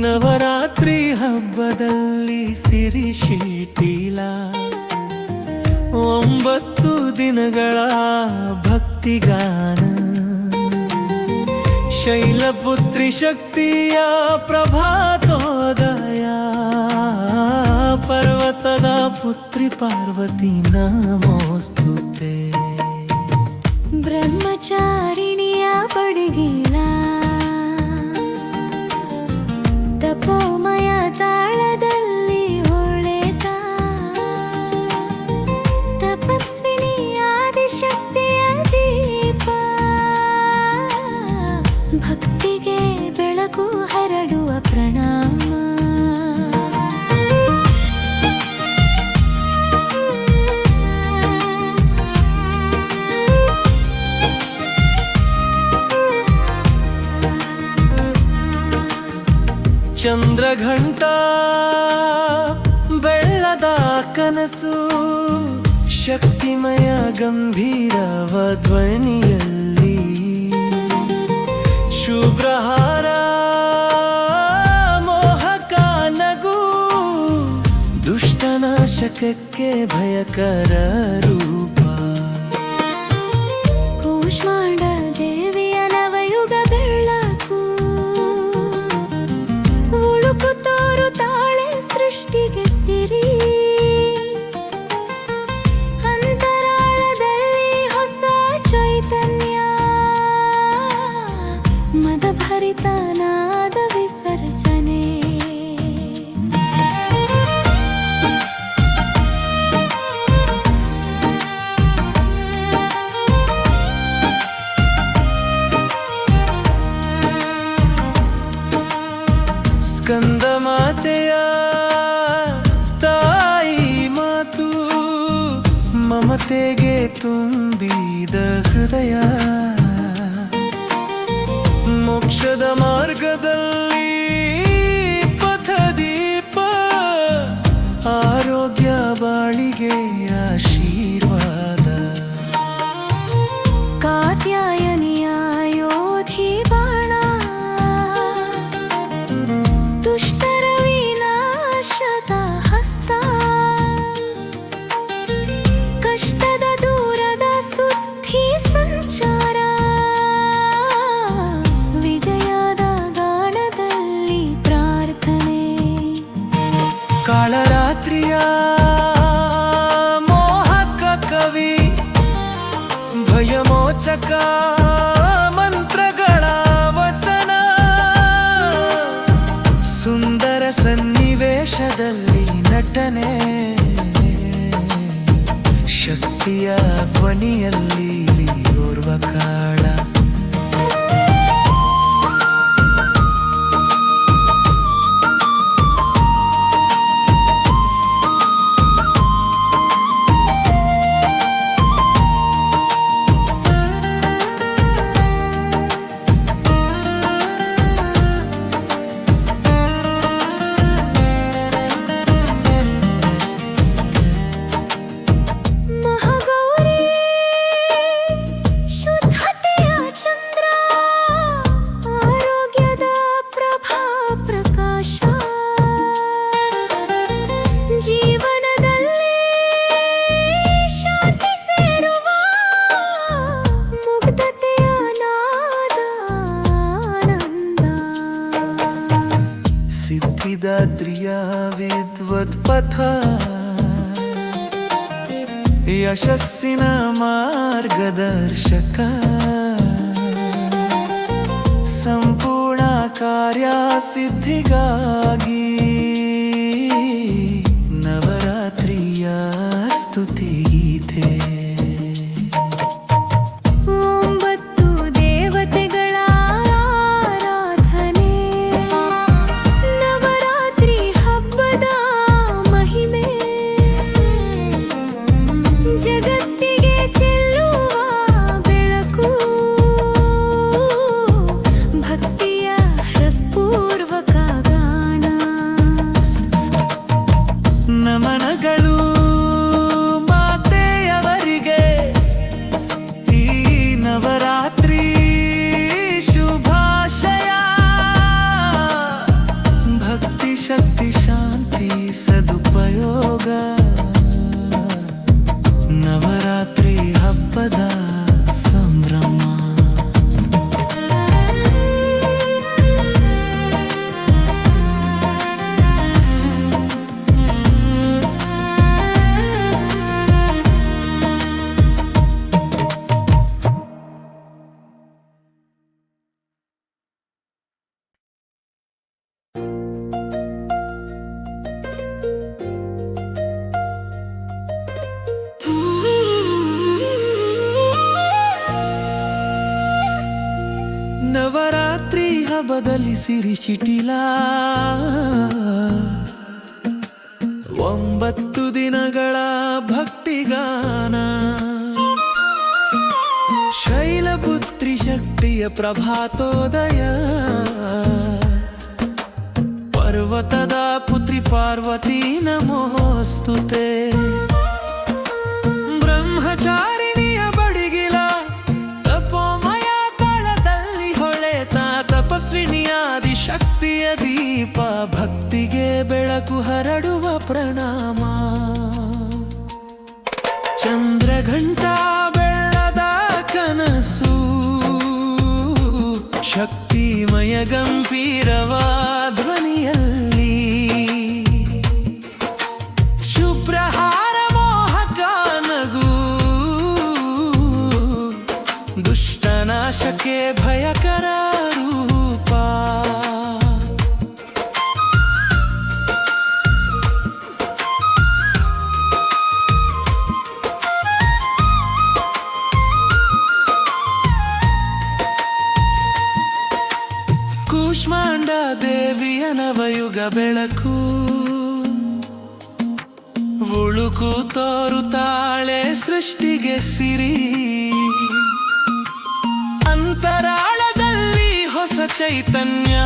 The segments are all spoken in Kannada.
ನವರಾತ್ರಿ ಹಬ್ಬದಲ್ಲಿ ಸಿರಿ ಶೀಟಿಲ. ಒಂಬತ್ತು ದಿನಗಳ ಭಕ್ತಿಗಾನ ಶೈಲಪುತ್ರಿ ಶಕ್ತಿಯ ಪ್ರಭಾತೋದಯ. ಪರ್ವತದ ಪುತ್ರಿ ಪಾರ್ವತಿ ನಮೋಸ್ತುತೆ. ಬ್ರಹ್ಮಚಾರಿಣಿಯ ಬಡಗಿಲ. Oh my. ಚಂದ್ರಘಂಟ ಬೆಳ್ಳದ ಕನಸು ಶಕ್ತಿಮಯ ಗಂಭೀರವ ಧ್ವನಿಯಲ್ಲಿ ಶುಭ್ರಹಾರ ಮೋಹಕ ನಗು ದುಷ್ಟನಾಶಕಕ್ಕೆ ಭಯಕರ ರೂಪ. ಮಮತೆಗೆ ತುಂಬಿದ ಹೃದಯ ಮೋಕ್ಷದ ಮಾರ್ಗದಲ್ಲಿ ಭಯಮೋಚಕ ಮಂತ್ರಗಳ ವಚನ. ಸುಂದರ ಸನ್ನಿವೇಶದಲ್ಲಿ ನಟನೆ. ಶಕ್ತಿಯ ಧ್ವನಿಯಲ್ಲಿ पथे यशस्सिन मार्गदर्शक। सम्पूर्णा कार्यासिद्धिकागी ಬದಲಿಸಿರಿ ಚಿಟಿಲ ಒಂಬತ್ತು ದಿನಗಳ ಭಕ್ತಿಗಾನ. ಶೈಲಪುತ್ರಿ ಶಕ್ತಿಯ ಪ್ರಭಾತೋದಯ. ಪರ್ವತದ ಪುತ್ರಿ ಪಾರ್ವತಿ ನಮೋಸ್ತುತೆ. ಬ್ರಹ್ಮಚಾರಿಣಿಯ ತಪಸ್ವಿನಿಯಾದಿ ಶಕ್ತಿಯ ದೀಪ ಭಕ್ತಿಗೆ ಬೆಳಕು ಹರಡುವ ಪ್ರಣಾಮ. ಚಂದ್ರಘಂಟ ಬೆಳ್ಳದ ಕನಸು ಶಕ್ತಿಮಯ ಗಂಭೀರವ ಧ್ವನಿಯಲ್ಲಿ ಶುಭ್ರಹಾರ ದೇವಿಯ ನವಯುಗ ಬೆಳಕು. ಉಳುಕು ತೋರುತ್ತಾಳೆ ಸೃಷ್ಟಿಗೆ ಸಿರಿ. ಅಂತರಾಳದಲ್ಲಿ ಹೊಸ ಚೈತನ್ಯ.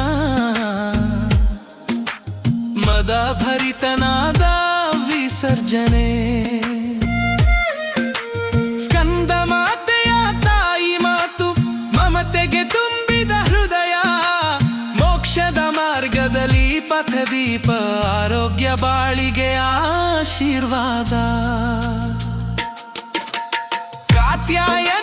ಮದ ಭರಿತನಾದ ವಿಸರ್ಜನೆ. ಮೋಕ್ಷದ ಮಾರ್ಗದಲ್ಲಿ ಪಥದೀಪ ಆರೋಗ್ಯ ಬಾಳಿಗೆ ಆಶೀರ್ವಾದ. ಕಾತ್ಯಾಯನಿಯ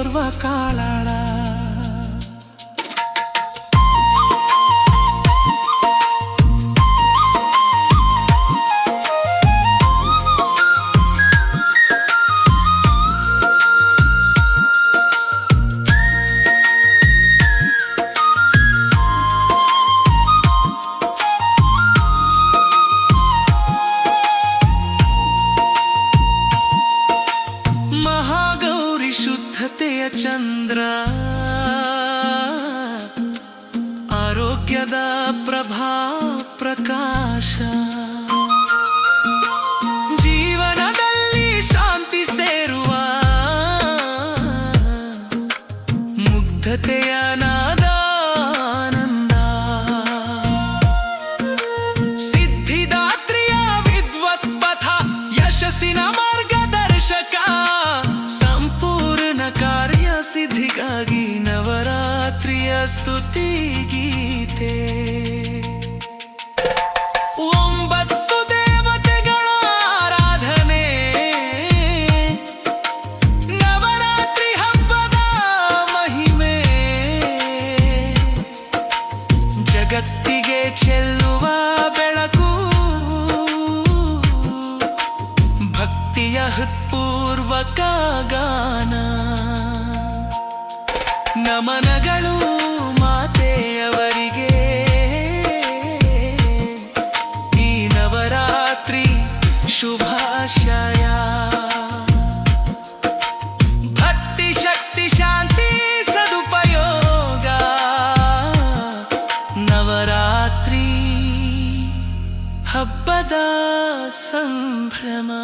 போர்வ காலா ಸ್ತುತಿ ಗೀತೆ. ಒಂಬತ್ತು ಆರಾಧನೆ. ಹಬ್ಬದ ಮಹಿಮೆ. ಜಗತ್ತಿಗೆ ಚೆಲ್ಲುವ ಭಕ್ತಿಯ ಗಾನ. ನಮನಗಳು शुभाशया भक्ति शक्ति शान्ति सदुपयोगा नवरात्रि हब्बदा सम्भ्रमा